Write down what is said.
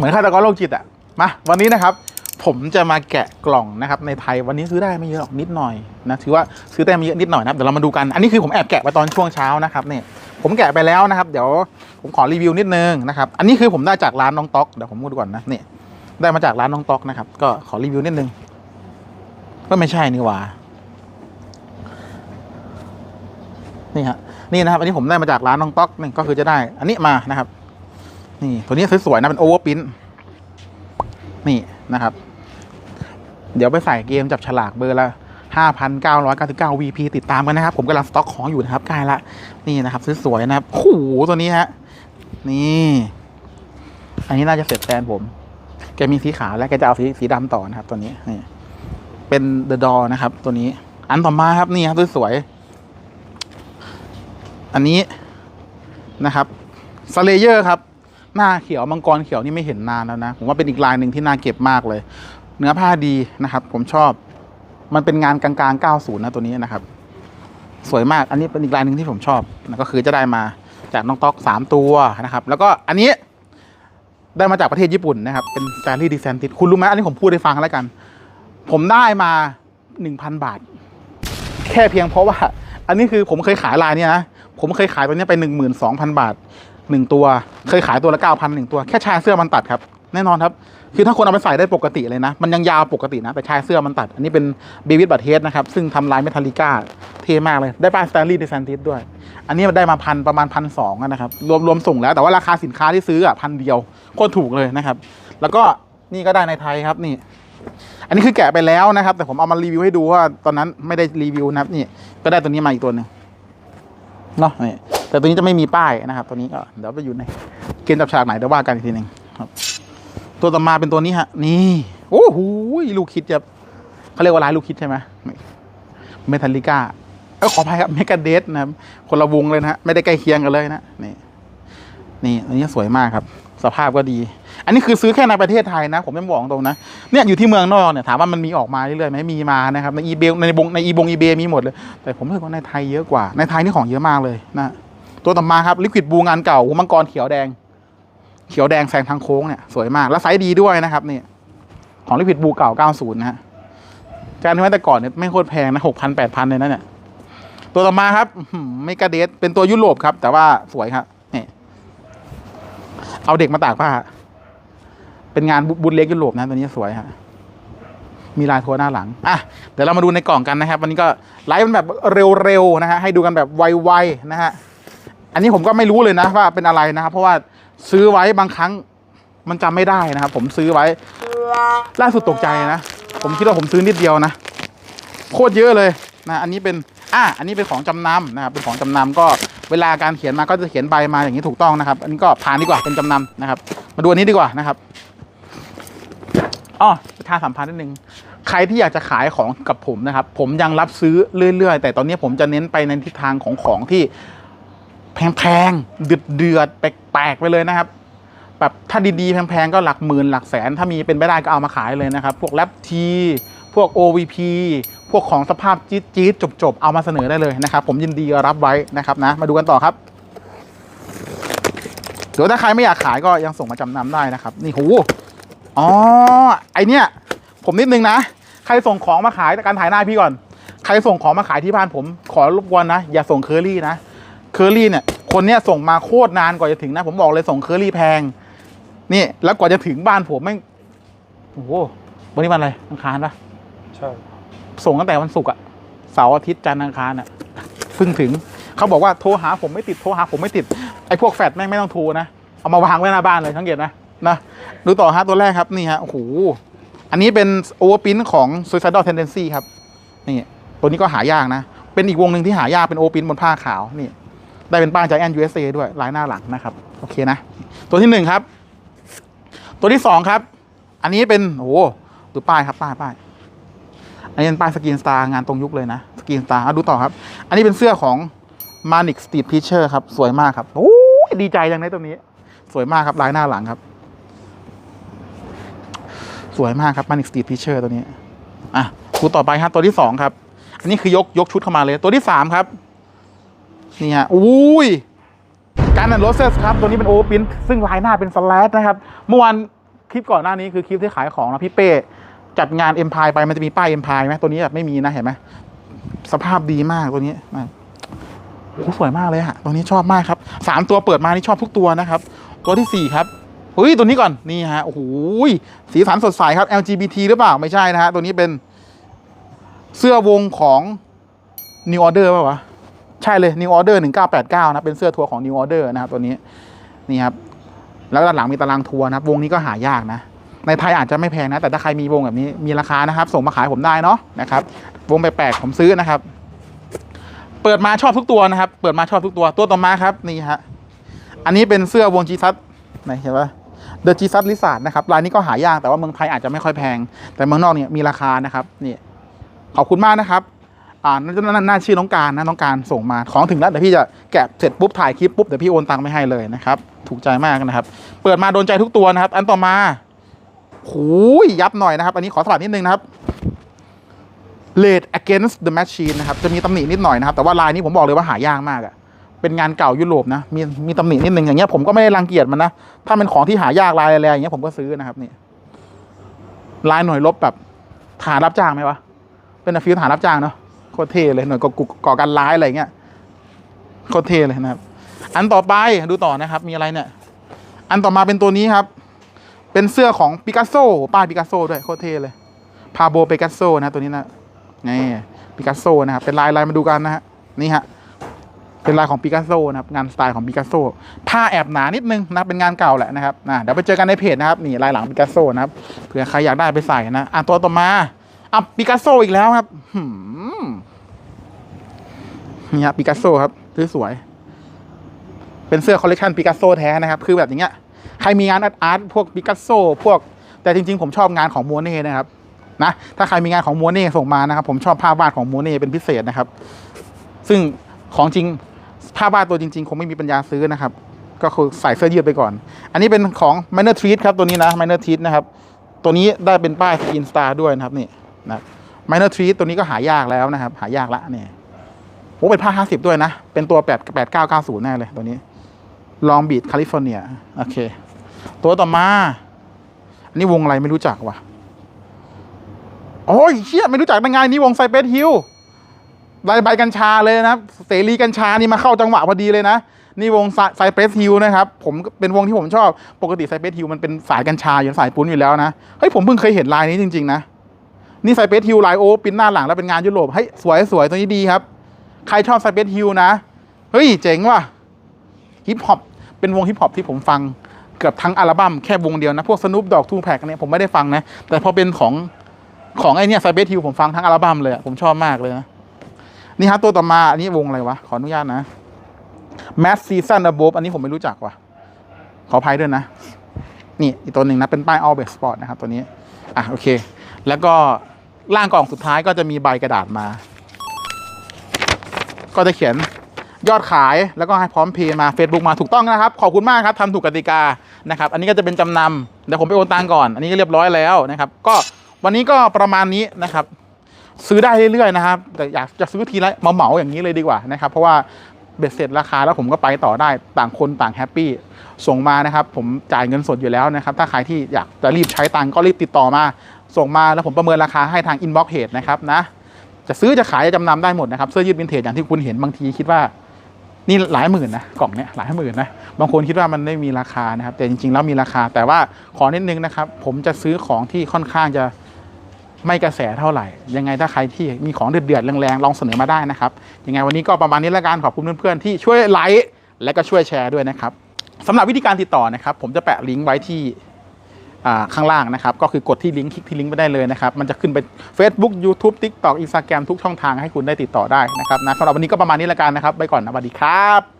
เหมือนฆาตกรโรคจิตอะมาวันนี้นะครับ ผมจะมาแกะกล่องนะครับในไทยวันนี้ซื้อได้ไม่เยอะหรอกนิดหน่อยนะถือว่าซื้อได้ไม่เยอะนิดหน่อยนะครับเดี๋ยวเรามาดูกันอันนี้คือผมแอบแกะไปตอนช่วงเช้านะครับเนี่ยผมแกะไปแล้วนะครับ เดี๋ยวผมขอรีวิวนิดนึงนะครับอันนี้คือผมได้จากร้านน้องต๊อกเดี๋ยวผมพูดก่อนนะเนี่ยได้มาจากร้านน้องต๊อกนะครับ ก็ขอรีวิวนิดนึงก็ไม่ใช่นี่หว่านี่ฮะนี่นะครับ อันนี้ผมได้มาจากร้านน้องต๊อกนี่ก็คือจะได้ อันนี้มานะครับ นี่ตัวนี้สวยๆนะเป็นโอเวอร์พินนี่นะครับ เดี๋ยวไปใส่เกมจับฉลากเบอร์ละ5,999 VP ติดตามกันนะครับ ผมกำลังสต็อกของอยู่นะครับใกล้ละนี่นะครับสวยๆนะครับโอ้โหตัวนี้ฮะนี่ อันนี้น่าจะเสร็จแฟนผม แกมีสีขาวแล้วแกจะเอาสีสีดำต่อนะครับ ตัวนี้นี่ เป็นเดอะดอนะครับ ตัวนี้ อันต่อมาครับนี่ครับสวยๆอันนี้นะครับสเลเยอร์ครับ หน้าเขียวมังกรเขียวนี่ไม่เห็นนานแล้วนะผมว่าเป็นอีกลายหนึ่งที่น่าเก็บมากเลย เนื้อผ้าดีนะครับ ผมชอบ มันเป็นงานกลางๆ 90 นะตัวนี้นะครับ สวยมากอันนี้เป็นอีกลายหนึ่งที่ผมชอบนะก็คือจะได้มาจากน้องต๊อกสามตัวนะครับ แล้วก็อันนี้ได้มาจากประเทศญี่ปุ่นนะครับ เป็น s t a n l e y d e s a n t i s คุณรู้ไหมอันนี้ผมพูดให้ฟังแล้วกัน ผมได้มา 1,000 บาท แค่เพียงเพราะว่า อันนี้คือผมเคยขายลายเนี้ยนะผมเคยขายตัวนี้ไป 12,000 บาท หนึ่งตัว เคยขายตัวละ9,000หนึ่งตัวแค่ชายเสื้อมันตัดครับแน่นอนครับ คือถ้าคนเอาไปใส่ได้ปกติเลยนะ มันยังยาวปกตินะ แต่ชายเสื้อมันตัด อันนี้เป็นบีวิ t บัตเทสนะครับ ซึ่งทำลายเมทัลลิก้าเท่มากเลย ได้ป้ายสแตนลีย์เดซันติสด้วย อันนี้มันได้มาพันประมาณพันสองนะครับ รวมรวมส่งแล้ว แต่ว่าราคาสินค้าที่ซื้ออะพันเดียว โคตรถูกเลยนะครับ แล้วก็นี่ก็ได้ในไทยครับนี่ อันนี้คือแกะไปแล้วนะครับ แต่ผมเอามารีวิวให้ดูว่าตอนนั้นไม่ได้รีวิวนะครับนี่ ก็ได้ตัวนี้มาอีกตัวหนึ่งเนาะนี่ แต่ตัวนี้จะไม่มีป้ายนะครับ ตัวนี้ก็เดี๋ยวไปอยู่ในเกณฑ์จับฉากไหนเดี๋ยวว่ากันอีกทีหนึ่งครับ ตัวต่อมาเป็นตัวนี้ฮะ นี่โอ้โหลูกคิดจะเขาเรียกว่าลายลูกคิดใช่ไหมเมทัลลิก้าเออขออภัยครับเมกาเดสนะครับคนละวงเลยนะฮะไม่ได้ใกล้เคียงกันเลยนะนี่นี่อันนี้สวยมากครับ สภาพก็ดี อันนี้คือซื้อแค่ในประเทศไทยนะ ผมไม่บอกตรงนะเนี่ยอยู่ที่เมืองนอกเนี่ยถามว่ามันมีออกมาเรื่อยๆไหมมีมานะครับในอีเบในบงในอีบงอีเบมีหมดเลย แต่ผมรู้สึกว่าในไทยเยอะกว่าในไทยนี่ของเยอะมากเลยนะ ตัวต่อมาครับลิควิดบูงานเก่าหัวมังกรเขียวแดง เขียวแดงแซงทางโค้งเนี่ยสวยมาก แล้วไซส์ดีด้วยนะครับนี่ของลิควิดบูเก่า 90 นะฮะการที่ว่าแต่ก่อนเนี่ยไม่โคตรแพงนะหกพันแปดพันเลยนะเนี่ยตัวต่อมาครับไม่กระเดสเป็นตัวยุโรปครับ แต่ว่าสวยครับนี่เอาเด็กมาตากผ้า เป็นงานบุญเล็กยุโรปนะตัวนี้สวยฮะมีลายทัวหน้าหลังอะเดี๋ยวเรามาดูในกล่องกันนะครับ วันนี้ก็ไลฟ์มันแบบเร็วๆนะฮะให้ดูกันแบบไวๆนะฮะ อันนี้ผมก็ไม่รู้เลยนะว่าเป็นอะไรนะครับ เพราะว่าซื้อไว้บางครั้งมันจำไม่ได้นะครับ ผมซื้อไว้ ล่าสุดตกใจนะ ผมคิดว่าผมซื้อนิดเดียวนะ โคตรเยอะเลยนะ อันนี้เป็นอะอันนี้เป็นของจำนำนะครับ เป็นของจำนำก็เวลาการเขียนมาก็จะเขียนใบมาอย่างนี้ถูกต้องนะครับ อันนี้ก็ผ่านดีกว่าเป็นจำนำนะครับ มาดูอันนี้ดีกว่านะครับอ๋อประชาสัมพันธ์นิดนึงใครที่อยากจะขายของกับผมนะครับ ผมยังรับซื้อเรื่อยๆ แต่ตอนนี้ผมจะเน้นไปในทิศทางของของที่ แพงๆเดือดเดือดแปลกๆไปเลยนะครับแบบถ้าดีๆ แพงๆ ก็หลักหมื่นหลักแสน ถ้ามีเป็นไปได้ก็เอามาขายเลยนะครับ พวกแรปทีพวก OVP พวกของสภาพจี๊ดๆจบๆ เอามาเสนอได้เลยนะครับ ผมยินดีรับไว้นะครับนะ มาดูกันต่อครับหรือว่าถ้าใครไม่อยากขายก็ยังส่งมาจำนำได้นะครับ นี่โหอ๋อไอเนี้ยผมนิดนึงนะ ใครส่งของมาขายแต่การถ่ายหน้าพี่ก่อน ใครส่งของมาขายที่บ้านผม ขอรบกวนนะ อย่าส่งเคอรี่นะ เคอรี่เนี่ยคนเนี้ยส่งมาโคตรนานกว่าจะถึงนะ ผมบอกเลยส่งเคอรี่แพง นี่แล้วกว่าจะถึงบ้านผมไม่งโอ้โหวันนี้วันอะไรอังคารปะใช่ ส่งตั้งแต่วันศุกร์อะเสาร์อาทิตย์จันทร์อังคารอะเพิ่งถึงเขาบอกว่าโทรหาผมไม่ติดโทรหาผมไม่ติดไอ้พวกแฟดแม่งไม่ต้องโทรนะเอามาวางไว้หน้าบ้านเลยสังเกตนะนะดูต่อฮะตัวแรกครับนี่ฮะโอ้โหอันนี้เป็นโอเวอร์พินของ Suicidal Tendency ครับนี่ตัวนี้ก็หายากนะ เป็นอีกวงหนึ่งที่หายากเป็นโอปินบนผ้าขาวนี่ ได้เป็นป้าย Giant USA ด้วยลายหน้าหลังนะครับ โอเคนะ ตัวที่หนึ่งครับ ตัวที่สองครับ อันนี้เป็นโอ้ดูป้ายครับป้ายป้ายอันนี้เป็นป้ายสกรีนสตาร์งานตรงยุคเลยนะสกรีนสตาร์ดูต่อครับ อันนี้เป็นเสื้อของ Manic Street Preacher ครับ สวยมากครับโอ้ดีใจจังเลยตัวนี้ สวยมากครับลายหน้าหลังครับ สวยมากครับ Manic Street Preacher ตัวนี้อะดูต่อไปครับตัวที่สองครับ อันนี้คือยกยกชุดเข้ามาเลย ตัวที่สามครับ นี่ฮะอุ้ยการนันโรเซสครับ ตัวนี้เป็นโอปินซึ่งลายหน้าเป็นสแลดนะครับ เมื่อวานคลิปก่อนหน้านี้คือคลิปที่ขายของนะพี่เป้ จัดงานเอ็มพายไปมันจะมีป้ายเอ็มพายไหมตัวนี้แบบไม่มีนะเห็นไหมสภาพดีมากตัวนี้มาโอ้สวยมากเลยฮะตัวนี้ชอบมากครับสามตัวเปิดมานี่ชอบทุกตัวนะครับ ตัวที่สี่ครับเฮ้ยตัวนี้ก่อนนี่ฮะโอ้โหสีสันสดใสครับ LGBT หรือเปล่าไม่ใช่นะฮะตัวนี้เป็นเสื้อวงของ New Order ป่าวะ ใช่เลย New Order 1989 นะเป็นเสื้อทัวร์ของ New Order นะครับตัวนี้นี่ครับแล้วด้านหลังมีตารางทัวร์นะครับวงนี้ก็หายากนะ ในไทยอาจจะไม่แพงนะ แต่ถ้าใครมีวงแบบนี้มีราคานะครับ ส่งมาขายผมได้เนาะนะครับวงแปลกๆผมซื้อนะครับ เปิดมาชอบทุกตัวนะครับ เปิดมาชอบทุกตัวตัวต่อมาครับนี่ฮะอันนี้เป็นเสื้อวงจีซัสไหนเห็นปะเดอะจีซัสลิซาร์ดนะครับลายนี้ก็หายากแต่ว่าเมืองไทยอาจจะไม่ค่อยแพง แต่เมืองนอกเนี่ยมีราคานะครับนี่ขอบคุณมากนะครับ อ่าน่าน่าน่าชื่อน้องการนะน้องการส่งมาของถึงแล้วเดี๋ยวพี่จะแกะเสร็จปุ๊บถ่ายคลิปปุ๊บเดี๋ยวพี่โอนตังค์ไม่ให้เลยนะครับ ถูกใจมากนะครับ เปิดมาโดนใจทุกตัวนะครับ อันต่อมาหูยยับหน่อยนะครับ อันนี้ขอสลัดนิดนึงนะครับ Late Against the Machine นะครับ จะมีตำหนินิดหน่อยนะครับ แต่ว่าลายนี้ผมบอกเลยว่าหายากมากอะเป็นงานเก่ายุโรปนะ มีมีตำหนินิดนึงอย่างเงี้ยผมก็ไม่ได้รังเกียจมันนะ ถ้าเป็นของที่หายากลายอะไรอย่างเงี้ยผมก็ซื้อนะครับนี่ลายหน่วยลบแบบฐานรับจ้างไหมวะ เป็นฟิลฐานรับจ้างเนาะ โคตรเท่เลยหน่วยก่อก่อก่อการร้ายอะไรเงี้ยโคตรเท่เลยนะครับ อันต่อไปดูต่อนะครับ มีอะไรเนี่ย อันต่อมาเป็นตัวนี้ครับ เป็นเสื้อของปิกัสโซป้ายปิกัสโซด้วยโคตรเท่เลยพาโบปิกัสโซนะตัวนี้นะนี่ปิกัสโซนะครับเป็นลายลายมาดูกันนะฮะนี่ฮะเป็นลายของปิกัสโซนะครับงานสไตล์ของปิกัสโซผ้าแอบหนานิดนึงนะเป็นงานเก่าแหละนะครับนะเดี๋ยวไปเจอกันในเพจนะครับนี่ลายหลังปิกัสโซนะครับเผื่อใครอยากได้ไปใส่นะอะตัวต่อมา อะปิกัสโซอีกแล้วครับนี่ครับปิกัสโซครับซื้อสวยเป็นเสื้อคอลเลคชันปิกัสโซแท้นะครับ คือแบบอย่างเงี้ยใครมีงานอาร์ตอาร์ตพวกปิกัสโซพวก แต่จริงๆ ผมชอบงานของมัวเน่นะครับนะถ้าใครมีงานของมัวเน่ส่งมานะครับ ผมชอบภาพวาดของมัวเน่เป็นพิเศษนะครับ ซึ่งของจริงภาพวาดตัวจริง ๆ คงไม่มีปัญญาซื้อนะครับ ก็คือใส่เสื้อยืดไปก่อน อันนี้เป็นของ Minor Treat ครับตัวนี้นะ Minor Treat นะครับ ตัวนี้ได้เป็นป้ายสกินสตาร์ด้วยนะครับนี่ นะ Minor Treat ตัวนี้ก็หายากแล้วนะครับ หายากละเนี่ยโอ้เป็นผ้าห้าสิบด้วยนะ เป็นตัวแปดแปดเก้าเก้าศูนย์แน่เลยตัวนี้ลองบีดแคลิฟอร์เนียโอเค ตัวต่อมา อันนี้วงอะไรไม่รู้จักว่ะ โอ้ยเชี่ยไม่รู้จักได้ไงนี่วงไซเปสฮิลลายใบกัญชาเลยนะเสรีกัญชานี่มาเข้าจังหวะพอดีเลยนะ นี่วงไซเปสฮิลนะครับ ผมเป็นวงที่ผมชอบ ปกติไซเปสฮิลมันเป็นสายกัญชาอยู่สายปุ้นอยู่แล้วนะ เฮ้ยผมเพิ่งเคยเห็นลายนี้จริง ๆ นะ นี่ไซเปสฮิลลโอปิ้นหน้าหลังแล้วเป็นงานยุโรปเฮ้ยสวยสวยตัวนี้ดีครับ ใครชอบไซเปสฮิลนะ เฮ้ย เจ๋งว่ะฮิปฮอปเป็นวงฮิปฮอปที่ผมฟังเกือบทั้งอัลบั้มแค่วงเดียวนะ พวกสนุปดอกทูแพกเนี่ยผมไม่ได้ฟังนะ แต่พอเป็นของของไอเนี่ยไซเปสฮิลผมฟังทั้งอัลบั้มเลย ผมชอบมากเลยนะ นี่ฮะตัวต่อมา อันนี้วงอะไรวะ ขออนุญาตนะ Mass Season Above อันนี้ผมไม่รู้จักว่ะ ขออภัยด้วยนะ นี่อีกตัวหนึ่งนะ เป็นป้าย All Base Sport นะครับตัวนี้ อะโอเค แล้วก็ ล่างกล่องสุดท้ายก็จะมีใบกระดาษมา ก็จะเขียนยอดขายแล้วก็ให้พร้อมเพย์มา Facebook มาถูกต้องนะครับ ขอบคุณมากครับทำถูกกติกานะครับ อันนี้ก็จะเป็นจำนำเดี๋ยวผมไปโอนตังก่อน อันนี้ก็เรียบร้อยแล้วนะครับ ก็วันนี้ก็ประมาณนี้นะครับ ซื้อได้เรื่อยๆนะครับ แต่อยากจะซื้อทีละเหมาๆอย่างนี้เลยดีกว่านะครับ เพราะว่าเบ็ดเสร็จราคาแล้วผมก็ไปต่อได้ต่างคนต่างแฮปปี้ส่งมานะครับ ผมจ่ายเงินสดอยู่แล้วนะครับ ถ้าใครที่อยากจะรีบใช้ตังก็รีบติดต่อมา ส่งมาแล้วผมประเมินราคาให้ทางอินบ็อกเพจนะครับนะจะซื้อจะขายจะจำนำได้หมดนะครับเสื้อยืดวินเทจอย่างที่คุณเห็นบางทีคิดว่านี่หลายหมื่นนะกล่องเนี้ยหลายหมื่นนะบางคนคิดว่ามันไม่มีราคานะครับ แต่จริงๆแล้วมีราคา แต่ว่าขอนิดนึงนะครับ ผมจะซื้อของที่ค่อนข้างจะไม่กระแสเท่าไหร่ ยังไงถ้าใครที่มีของเดือดๆแรงๆลองเสนอมาได้นะครับยังไงวันนี้ก็ประมาณนี้แล้วกันขอบคุณเพื่อนๆที่ช่วยไลค์และก็ช่วยแชร์ด้วยนะครับสำหรับวิธีการติดต่อนะครับ ผมจะแปะลิงก์ไว้ที่ ข้างล่างนะครับ ก็คือกดที่ลิงก์คลิกที่ลิงก์ไปได้เลยนะครับ มันจะขึ้นไป Facebook YouTube TikTok Instagram ทุกช่องทางให้คุณได้ติดต่อได้นะครับนะสำหรับวันนี้ก็ประมาณนี้แล้วกันนะครับ ไปก่อนนะสวัสดีครับ